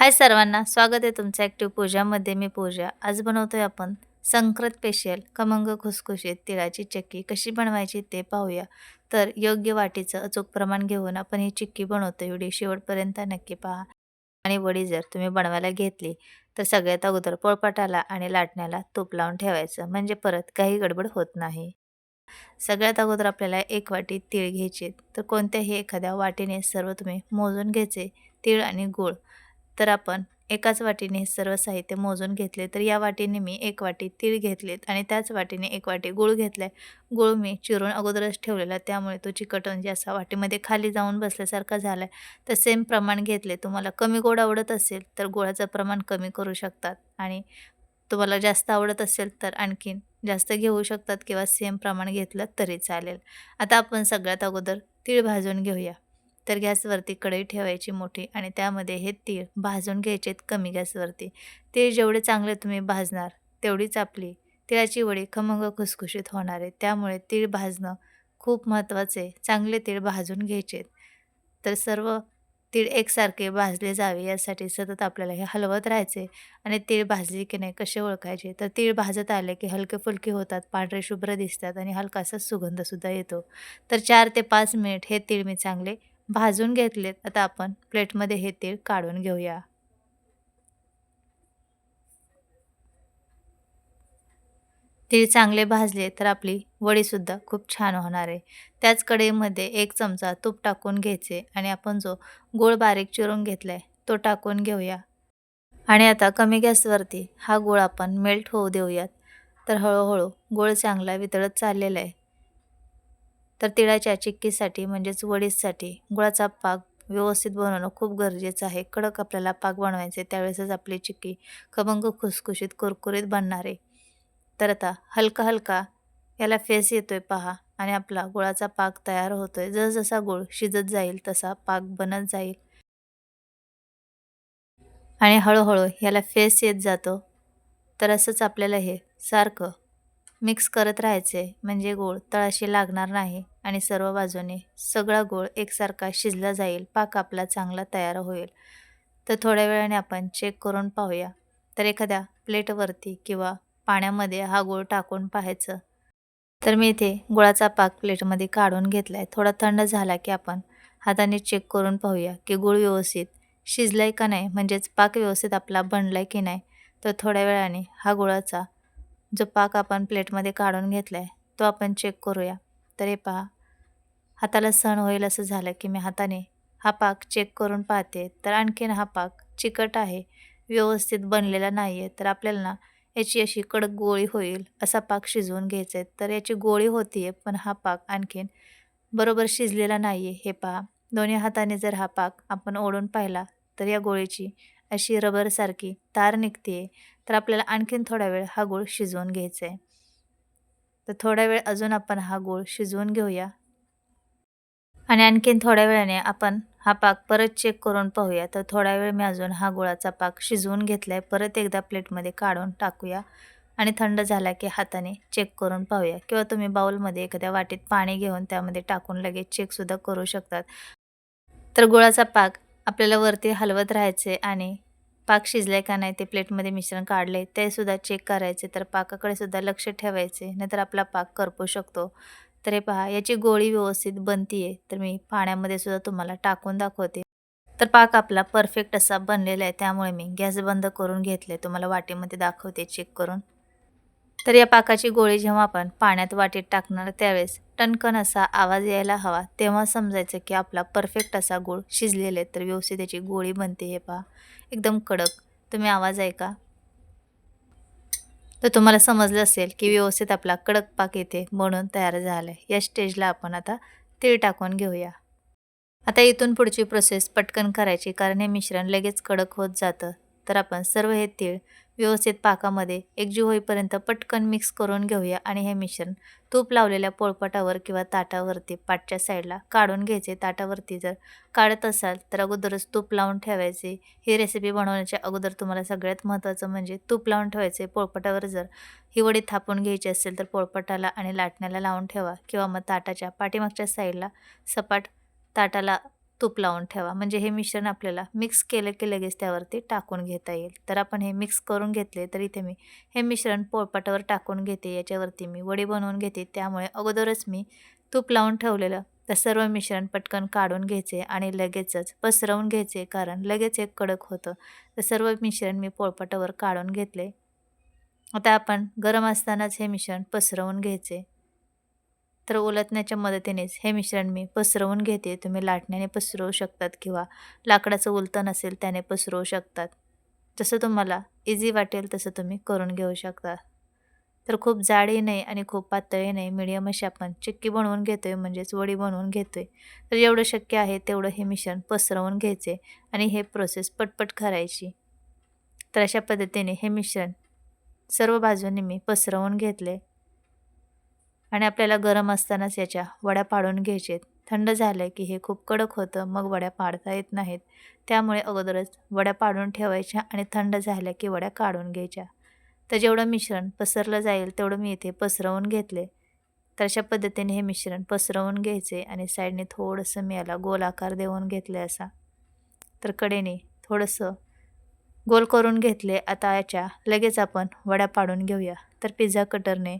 हाय सर्वांना स्वागत आहे तुमचं ॲक्टिव्ह पूजामध्ये मी पूजा. आज बनवतो आहे आपण संक्रांत स्पेशल खमंग खुसखुशीत तिळाची चक्की कशी बनवायची ते पाहूया. तर योग्य वाटीचं अचूक प्रमाण घेऊन आपण ही चिक्की बनवतो व्हिडिओ शेवटपर्यंत नक्की पहा. आणि वडी जर तुम्ही बनवायला घेतली तर सगळ्यात अगोदर पोळपाटाला आणि लाटण्याला तूप लावून ठेवायचं. म्हणजे परत काही गडबड होत नाही. सगळ्यात अगोदर आपल्याला एक वाटी तीळ घ्यायचे. तर कोणत्याही एखाद्या वाटीने सर्व तुम्ही मोजून घ्यायचे. तीळ आणि गूळ. तर आपण एकाच वाटीने हे सर्व साहित्य मोजून घेतले तर या वाटीने मी एक वाटी तीळ घेतलेत आणि त्याच वाटीने एक वाटी गूळ घेतला आहे गूळ मी चिरून अगोदरच ठेवलेला त्यामुळे तो चिकट म्हणजे असा वाटीमध्ये खाली जाऊन बसल्यासारखा झाला आहे तर सेम प्रमाण घेतले. तुम्हाला कमी गोड आवडत असेल तर गोळाचं प्रमाण कमी करू शकतात आणि तुम्हाला जास्त आवडत असेल तर आणखीन जास्त घेऊ शकतात किंवा सेम प्रमाण घेतलं तरी चालेल. आता आपण सगळ्यात अगोदर तीळ भाजून घेऊया. तर गॅसवरती कढई ठेवायची मोठी आणि त्यामध्ये हे तीळ भाजून घ्यायचे कमी गॅसवरती. तीळ जेवढे चांगले तुम्ही भाजणार तेवढीच आपली तिळाची वडी खमंग खुसखुशीत होणार आहे. त्यामुळे तीळ भाजणं खूप महत्त्वाचे चांगले तीळ भाजून घ्यायचे तर सर्व तीळ एकसारखे भाजले जावे यासाठी सतत आपल्याला हे हलवत राहायचे आणि तीळ भाजली की नाही कसे ओळखायचे? तर तीळ भाजत आले की हलके फुलके होतात पांढरे शुभ्र दिसतात आणि हलकासा सुगंधसुद्धा येतो. तर चार ते पाच मिनिट हे तीळ मी चांगले भाजून घेतलेत. आता आपण प्लेटमध्ये हे तीळ काढून घेऊया. तीळ चांगले भाजले तर आपली वडीसुद्धा खूप छान होणार आहे. त्याच कढईमध्ये एक चमचा तूप टाकून घ्यायचे आणि आपण जो गोळ बारीक चिरून घेतला आहे तो टाकून घेऊया. आणि आता कमी गॅसवरती हा गोळ आपण मेल्ट होऊ देऊयात. तर हळूहळू गोळ चांगला वितळत चाललेला आहे. तर तिळाच्या चिक्कीसाठी म्हणजेच वडीसाठी गुळाचा पाक व्यवस्थित बनवणं खूप गरजेचं आहे. कडक आपल्याला पाक बनवायचे त्यावेळेसच आपली चिक्की खमंग खुसखुशीत कुरकुरीत बनणार आहे. तर आता हलका हलका याला फेस येतोय पहा आणि आपला गुळाचा पाक तयार होतोय. जसजसा गुळ शिजत जाईल तसा पाक बनत जाईल. आणि हळूहळू याला फेस येत जातो. तर असंच आपल्याला हे सारखं मिक्स करत राहायचे म्हणजे गूळ तळाशी लागणार नाही. आणि सर्व बाजूने सगळा गोळ एकसारखा शिजला जाईल पाक आपला चांगला तयार होईल. तर थोड्या वेळाने आपण चेक करून पाहूया. तर एखाद्या प्लेटवरती किंवा पाण्यामध्ये हा गोळ टाकून पाहायचं. तर मी इथे गुळाचा पाक प्लेटमध्ये काढून घेतला आहे थोडा थंड झाला की आपण हाताने चेक करून पाहूया की गुळ व्यवस्थित शिजला आहे का नाही म्हणजेच पाक व्यवस्थित आपला बनला आहे की नाही. तर थोड्या वेळाने हा गुळाचा जो पाक आपण प्लेटमध्ये काढून घेतला आहे तो आपण चेक करूया. तर हे पहा हाताला सण होईल असं झालं की मी हाताने हा पाक चेक करून पाहते. तर आणखीन हा पाक चिकट आहे व्यवस्थित बनलेला नाही आहे तर आपल्याला ना याची अशी कडक गोळी होईल असा पाक शिजवून घ्यायचा आहे तर याची गोळी होती आहे पण हा पाक आणखीन बरोबर शिजलेला नाही आहे हे पहा दोन्ही हाताने जर हा पाक आपण ओढून पाहिला तर या गोळीची अशी रबरसारखी तार निघते तर आपल्याला आणखीन थोडा वेळ हा गोळ शिजवून घ्यायचा आहे तर थोडा वेळ अजून आपण हा गूळ शिजवून घेऊया. आणि आणखीन थोड्या वेळाने आपण हा पाक परत चेक करून पाहूया. तर थोडा वेळ मी अजून हा गुळाचा पाक शिजवून घेतला आहे परत एकदा प्लेटमध्ये काढून टाकूया. आणि थंड झाला की हाताने चेक करून पाहूया. किंवा तुम्ही बाउलमध्ये एखाद्या वाटीत पाणी घेऊन त्यामध्ये टाकून लगेच चेकसुद्धा करू शकतात. तर गुळाचा पाक आपल्याला वरती हलवत राहायचे आणि पाक शिजलाय का नाही ते प्लेटमध्ये मिश्रण काढले ते सुद्धा चेक करायचे तर पाकाकडे सुद्धा लक्ष ठेवायचे नाहीतर आपला पाक करपू शकतो. तर हे पहा याची गोळी व्यवस्थित बनती आहे तर मी पाण्यामध्ये सुद्धा तुम्हाला टाकून दाखवते. तर पाक आपला परफेक्ट असा बनलेला आहे त्यामुळे मी गॅस बंद करून घेतले तुम्हाला वाटीमध्ये दाखवते चेक करून. तर या पाकाची गोळी जेव्हा आपण पाण्यात वाटीत टाकणार त्यावेळेस टणकन असा आवाज यायला हवा तेव्हा समजायचं की आपला परफेक्ट असा गोळ शिजलेला आहे तर व्यवस्थित त्याची गोळी बनते हे पहा. एकदम कडक. तुम्ही आवाज ऐका तर तुम्हाला समजलं असेल की व्यवस्थित आपला कडक पाक येते म्हणून तयार झालं आहे या स्टेजला आपण आता तीळ टाकून घेऊया. आता इथून पुढची प्रोसेस पटकन करायची कारण हे मिश्रण लगेच कडक होत जातं. तर आपण सर्व हे तीळ व्यवस्थित पाकामध्ये एकजीव होईपर्यंत पटकन मिक्स करून घेऊया आणि हे मिश्रण तूप लावलेल्या पोळपाटावर किंवा ताटावरती पाटच्या साईडला काढून घ्यायचे. ताटावरती जर काढत असाल तर अगोदरच तूप लावून ठेवायचे. ही रेसिपी बनवण्याच्या अगोदर तुम्हाला सगळ्यात महत्त्वाचं म्हणजे तूप लावून ठेवायचे. पोळपाटावर जर ही वडी थापून घ्यायची असेल तर पोळपाटाला आणि लाटण्याला लावून ठेवा किंवा मग ताटाच्या पाठीमागच्या साईडला सपाट ताटाला तूप लावून ठेवा. म्हणजे हे मिश्रण आपल्याला मिक्स केलं की लगेच त्यावरती टाकून घेता येईल. तर आपण हे मिक्स करून घेतले तर इथे मी हे मिश्रण पोळपाटावर टाकून घेते. याच्यावरती मी वडी बनवून घेते. त्यामुळे अगोदरच मी तूप लावून ठेवलेलं. तर सर्व मिश्रण पटकन काढून घ्यायचे आणि लगेचच पसरवून घ्यायचे कारण लगेच एक कडक होतं. तर सर्व मिश्रण मी पोळपाटावर काढून घेतले. आता आपण गरम असतानाच हे मिश्रण पसरवून घ्यायचे. तर उलटण्याच्या मदतीनेच हे मिश्रण मी पसरवून घेते. तुम्ही लाटण्याने पसरवू शकतात किंवा लाकडाचं उलतं नसेल त्याने पसरवू शकतात. जसं तुम्हाला इझी वाटेल तसं तुम्ही करून घेऊ शकता. तर खूप जाडही नाही आणि खूप पातळही नाही. मिडियम अशी आपण चिक्की बनवून घेतो आहे म्हणजेच वडी बनवून घेतो आहे तर जेवढं शक्य आहे तेवढं हे मिश्रण पसरवून घ्यायचे आणि हे प्रोसेस पटपट करायची. तर अशा पद्धतीने हे मिश्रण सर्व बाजूंनी मी पसरवून घेतले. आणि आपल्याला गरम असतानाच याच्या वड्या पाडून घ्यायचे थंड झालं की हे खूप कडक होतं मग वड्या पाडता येत नाहीत. त्यामुळे अगोदरच वड्या पाडून ठेवायच्या आणि थंड झाल्या की वड्या काढून घ्यायच्या. तर जेवढं मिश्रण पसरलं जाईल तेवढं मी इथे पसरवून घेतले. तर अशा पद्धतीने हे मिश्रण पसरवून घ्यायचे आणि साईडने थोडंसं मी याला गोल आकार देऊन घेतले असा. तर कडेने थोडंसं गोल करून घेतले. आता याच्या लगेच आपण वड्या पाडून घेऊया. तर पिझ्झा कटरने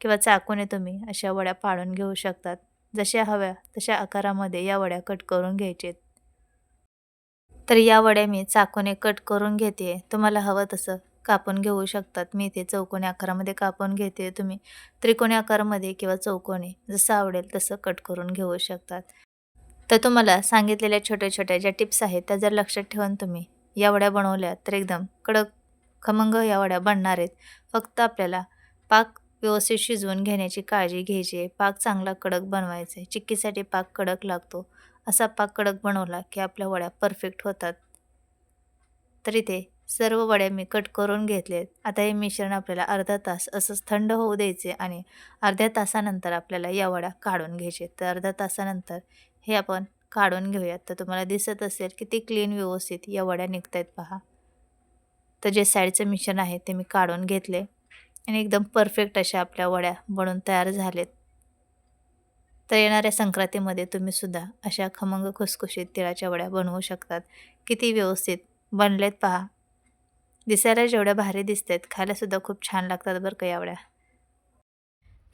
किंवा चाकूने तुम्ही अशा वड्या पाडून घेऊ शकतात. जशा हव्या तशा आकारामध्ये या वड्या कट करून घ्यायचेत. तर या वड्या मी चाकूने कट करून घेते. तुम्हाला हवं तसं कापून घेऊ शकतात. मी इथे चौकोनी आकारामध्ये कापून घेते. तुम्ही त्रिकोणी आकारामध्ये किंवा चौकोनी जसं आवडेल तसं कट करून घेऊ शकतात. तर तुम्हाला सांगितलेल्या छोट्या छोट्या ज्या टिप्स आहेत त्या जर लक्षात ठेवून तुम्ही या वड्या बनवल्या तर एकदम कडक खमंग या वड्या बनणार आहेत. फक्त आपल्याला पाक व्यवस्थित शिजवून घेण्याची काळजी घ्यायची. आहे पाक चांगला कडक बनवायचा. आहे चिक्कीसाठी पाक कडक लागतो. असा पाक कडक बनवला की आपल्या वड्या परफेक्ट होतात. तर इथे सर्व वड्या मी कट करून घेतलेत. आता हे मिश्रण आपल्याला अर्धा तास असंच थंड होऊ द्यायचे आणि अर्ध्या तासानंतर आपल्याला या वड्या काढून घ्यायचे. तर अर्ध्या तासानंतर हे आपण काढून घेऊयात. तर तुम्हाला दिसत असेल किती क्लीन व्यवस्थित या वड्या निघत आहेत पहा. तर जे साईडचं मिश्रण आहे ते मी काढून घेतले. आणि एकदम परफेक्ट अशा आपल्या वड्या बनून तयार झालेत. तर येणाऱ्या संक्रांतीमध्ये तुम्ही सुद्धा अशा खमंग खुसखुशीत तिळाच्या वड्या बनवू शकतात. किती व्यवस्थित बनलेत पहा. दिसायला जेवढ्या भारी दिसतात खायलासुद्धा खूप छान लागतात बरं का या वड्या.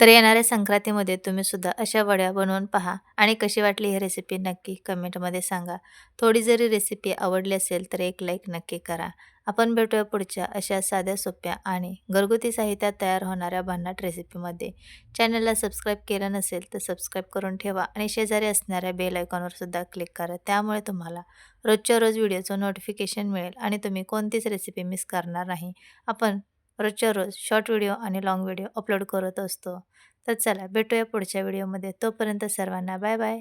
तर येणाऱ्या संक्रांतीमध्ये तुम्ही सुद्धा अशा वड्या बनवून पहा आणि कशी वाटली ही रेसिपी नक्की कमेंटमध्ये सांगा. थोडी जरी रेसिपी आवडली असेल तर एक लाईक नक्की करा. आपण भेटूया पुढच्या अशा साध्या सोप्या आणि घरगुती साहित्यात तयार होणाऱ्या भन्नाट रेसिपीमध्ये चॅनलला सबस्क्राईब केलं नसेल तर सबस्क्राईब करून ठेवा आणि शेजारी असणाऱ्या बेल आयकॉनवर सुद्धा क्लिक करा. त्यामुळे तुम्हाला रोजच्या रोज व्हिडिओचं नोटिफिकेशन मिळेल आणि तुम्ही कोणतीच रेसिपी मिस करणार नाही. आपण रोजच्या रोज शॉर्ट व्हिडिओ आणि लाँग व्हिडिओ अपलोड करत असतो. तर चला भेटूया पुढच्या व्हिडिओमध्ये तोपर्यंत सर्वांना बाय बाय